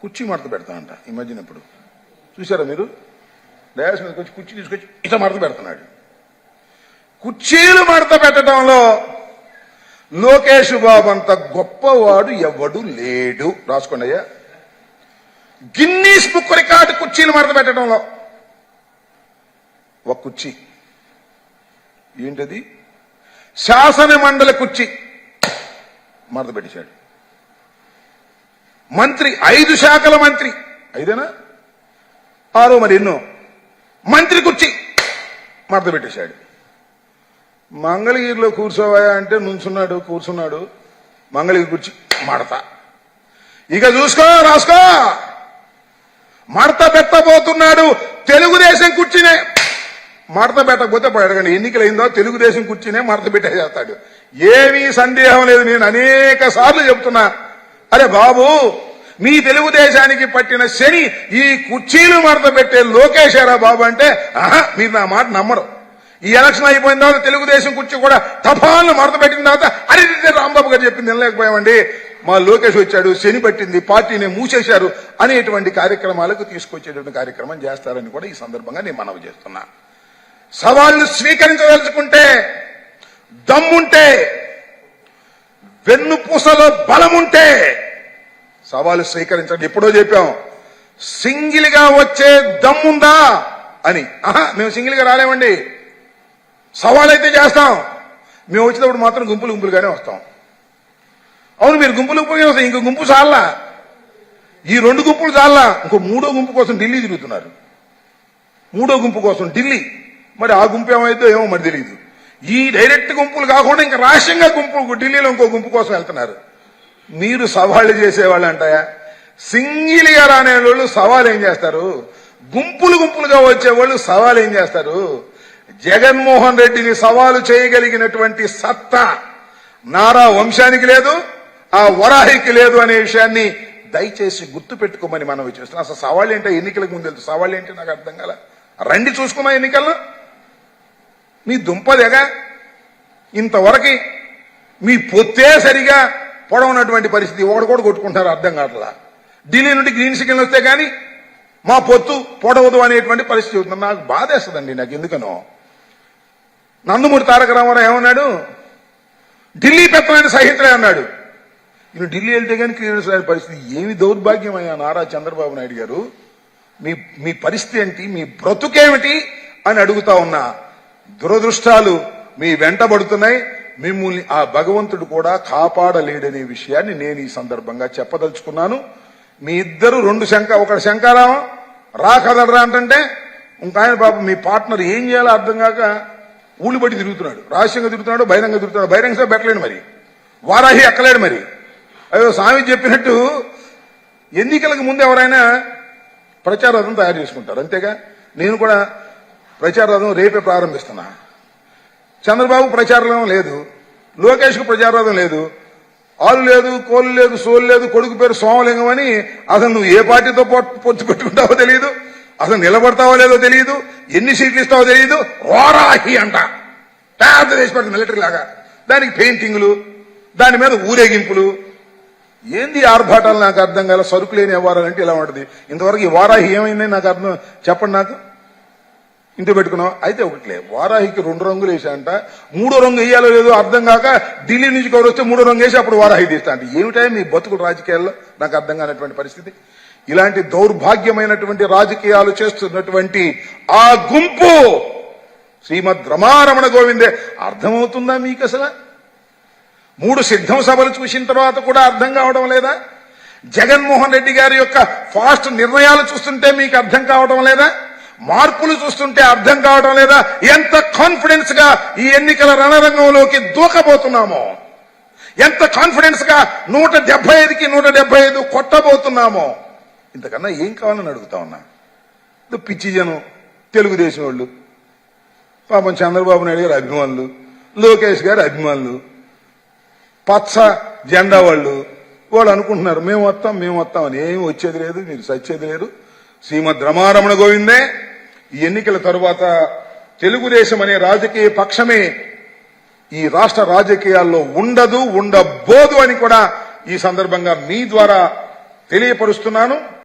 కుర్చీ మడత పెడతానంట ఈ మధ్యన ఇప్పుడు చూసారా మీరు? డయాస్ మీదకి వచ్చి కుర్చీ తీసుకొచ్చి ఇట మడత పెడుతున్నాడు. కుర్చీలు మడత పెట్టడంలో లోకేష్ బాబు అంత గొప్పవాడు ఎవడు లేడు. రాసుకోండి అయ్యా. గిన్నీస్ బుక్ రికార్డు కుర్చీలు మడత పెట్టడంలో. ఒక కుర్చీ. ఏంటది? శాసన మండలి కుర్చీ మడత పెట్టేశాడు. మంత్రి ఐదు శాఖల మంత్రి. ఐదేనా? ఆరో మరి ఎన్నో? మంత్రి కుర్చీ. మడత పెట్టేశాడు. మంగళగిరిలో కూర్చోవాయా అంటే నుంచున్నాడు కూర్చున్నాడు. మంగళగిరి కుర్చీ మడత. ఇక చూసుకో రాసుకో. మడత పెట్టబోతున్నాడు తెలుగుదేశం కుర్చీనే. మడత పెట్టకపోతే అడగండి ఎన్నికలు అయిందో తెలుగుదేశం కుర్చీనే మడత పెట్టేసేస్తాడు. ఏమీ సందేహం లేదు నేను అనేక సార్లు చెప్తున్నా. అరే బాబు మీ తెలుగుదేశానికి పట్టిన శని ఈ కుర్చీలు మరత పెట్టే లోకేశారా బాబు అంటే ఆహా మీరు నా మాట నమ్మరు. ఈ ఎలక్షన్ అయిపోయిన తర్వాత తెలుగుదేశం కుర్చీ కూడా తపాలను మరత పెట్టిన తర్వాత అరే రాంబాబు గారు చెప్పింది వినలేకపోయామండి. మా లోకేష్ వచ్చాడు శని పట్టింది పార్టీని మూసేశారు అనేటువంటి కార్యక్రమాలకు తీసుకొచ్చేటువంటి కార్యక్రమం చేస్తారని కూడా ఈ సందర్భంగా నేను మనవి చేస్తున్నా. సవాళ్ళు స్వీకరించదలుచుకుంటే దమ్ముంటే వెన్నుపూసలో బలముంటే. సవాలు స్వీకరించండి. ఎప్పుడో చెప్పాం. సింగిల్గా వచ్చే దమ్ముందా? అని. ఆహా మేము సింగిల్గా రాలేమండి. సవాల్ అయితే చేస్తాం. మేము వచ్చినప్పుడు మాత్రం గుంపులు గుంపులుగానే వస్తాం. అవును మీరు గుంపులు గుంపులుగా వస్తాం. ఇంకో గుంపు చాలా ఈ రెండు గుంపులు చాలా ఇంకో మూడో గుంపు కోసం ఢిల్లీ తిరుగుతున్నారు. మూడో గుంపు కోసం ఢిల్లీ. మరి ఆ గుంపు ఏమైందో ఏమో మరి తెలియదు ఈ డైరెక్ట్ గుంపులు కాకుండా ఇంకా రాష్ట్రంగా గుంపు ఢిల్లీలో ఇంకో గుంపు కోసం వెళ్తున్నారు. మీరు సవాళ్ళు చేసేవాళ్ళు అంటాయా? సింగిల్గా రానే వాళ్ళు సవాల్ ఏం చేస్తారు? గుంపులు గుంపులుగా వచ్చేవాళ్ళు సవాల్ ఏం చేస్తారు? జగన్మోహన్ రెడ్డిని సవాలు చేయగలిగినటువంటి సత్తా నారా వంశానికి లేదు ఆ వరాహికి లేదు అనే విషయాన్ని దయచేసి గుర్తు పెట్టుకోమని మనం చేస్తున్నాం అసలు సవాళ్ళు ఏంటో ఎన్నికలకు ముందు సవాళ్ళు ఏంటి నాకు అర్థం కాల. రండి చూసుకున్నా ఎన్నికల్లో. మీ దుంపదెగా ఇంతవరకు మీ పొత్తే సరిగా పొడవునటువంటి పరిస్థితి ఒకడు కూడా కొట్టుకుంటారు అర్థం కావట్లా? ఢిల్లీ నుండి గ్రీన్ సిగ్నల్ వస్తే కానీ మా పొత్తు పొడవదు అనేటువంటి పరిస్థితి అవుతుంది. నాకు బాధేస్తుందండి నాకు ఎందుకనో? నందమూరి తారక రామారావు ఏమన్నాడు? ఢిల్లీ పెత్తనాన్ని సహితులే అన్నాడు. నేను ఢిల్లీ వెళ్తే కానీ క్లియర్ పరిస్థితి ఏమి దౌర్భాగ్యం అయ్యా నారా చంద్రబాబు నాయుడు గారు? మీ మీ పరిస్థితి ఏంటి? మీ బ్రతుకేమిటి? అని అడుగుతా ఉన్నా. దురదృష్టాలు మీ వెంటబడుతున్నాయి మిమ్మల్ని ఆ భగవంతుడు కూడా కాపాడలేడనే విషయాన్ని నేను ఈ సందర్భంగా చెప్పదలుచుకున్నాను. మీ ఇద్దరు రెండు శంక ఒకటి శంకారావం రా కదడరా అంటే ఇంకా ఆయన బాబు మీ పార్ట్నర్ ఏం చేయాలో అర్థం కాక ఊళ్ళు తిరుగుతున్నాడు. రహస్యంగా తిరుగుతున్నాడు బహిరంగ తిరుగుతున్నాడు. బహిరంగ సభ పెట్టలేడు మరి. వారాహి ఎక్కలేడు మరి. అయ్యో స్వామి చెప్పినట్టు ఎన్నికలకు ముందు ఎవరైనా ప్రచారం తయారు చేసుకుంటారు. అంతేగా? నేను కూడా ప్రచార రేపే ప్రారంభిస్తున్నా. చంద్రబాబు ప్రచారం లేదు. లోకేష్కు ప్రచార లేదు. ఆలు లేదు కోలు లేదు సోలు లేదు కొడుకు పేరు సోమలింగం అని అసలు నువ్వు ఏ పార్టీతో పొ- పొత్తు పెట్టుకుంటావో తెలియదు అసలు నిలబడతావో లేదో తెలియదు ఎన్ని సీట్లు ఇస్తావో తెలియదు వారాహి అంట. పెద్ద చేసి పెడతారు మిలిటరీ లాగా. దానికి పెయింటింగ్లు దాని మీద ఊరేగింపులు. ఏంది ఆర్భాటాలు? నాకు అర్థం కాల సరుకు లేని వ్యవహారాలంటే ఇలా ఉంటుంది. ఇంతవరకు ఈ వారాహి ఏమైంది నాకు అర్థం చెప్పండి నాకు. ఇంటి పెట్టుకున్నాం అయితే ఒకట్లే. వారాహికి రెండు రంగులు వేసాంట మూడో రంగు వేయాలో లేదో అర్థం కాక ఢిల్లీ నుంచి కవర్ వస్తే మూడో రంగు వేసి అప్పుడు వారాహి తీస్తా అంటే ఏమిటా మీ బతుకుడు రాజకీయాల్లో? నాకు అర్థం కానటువంటి పరిస్థితి. ఇలాంటి దౌర్భాగ్యమైనటువంటి రాజకీయాలు చేస్తున్నటువంటి ఆ గుంపు శ్రీమద్ రమారమణ గోవిందే. అర్థమవుతుందా మీకు అసలు? మూడు సిద్ధం సభలు చూసిన తర్వాత కూడా అర్థం కావడం లేదా? జగన్మోహన్ రెడ్డి గారి యొక్క ఫాస్ట్ నిర్ణయాలు చూస్తుంటే మీకు అర్థం కావడం లేదా? మార్పులు చూస్తుంటే అర్థం కావడం లేదా ఎంత కాన్ఫిడెన్స్గా ఈ ఎన్నికల రణరంగంలోకి దూకబోతున్నామో ఎంత కాన్ఫిడెన్స్గా నూట డెబ్బై ఐదుకి నూట డెబ్బై ఐదు కొట్టబోతున్నామో ఇంతకన్నా ఏం కావాలని అడుగుతా ఉన్నా? పిచ్చి జనం తెలుగుదేశం వాళ్ళు పాపం చంద్రబాబు నాయుడు గారు అభిమానులు లోకేష్ గారు అభిమానులు పచ్చ జెండా వాళ్ళు వాళ్ళు అనుకుంటున్నారు మేము వస్తాం మేము వస్తాం అని ఏమి వచ్చేది లేదు మీరు సచ్చేది లేదు. శ్రీమద్ రమారమణ గోవిందే. ఈ ఎన్నికల తరువాత తెలుగుదేశం అనే రాజకీయ పక్షమే ఈ రాష్ట్ర రాజకీయాల్లో ఉండదు ఉండబోదు అని కూడా ఈ సందర్భంగా మీ ద్వారా తెలియపరుస్తున్నాను.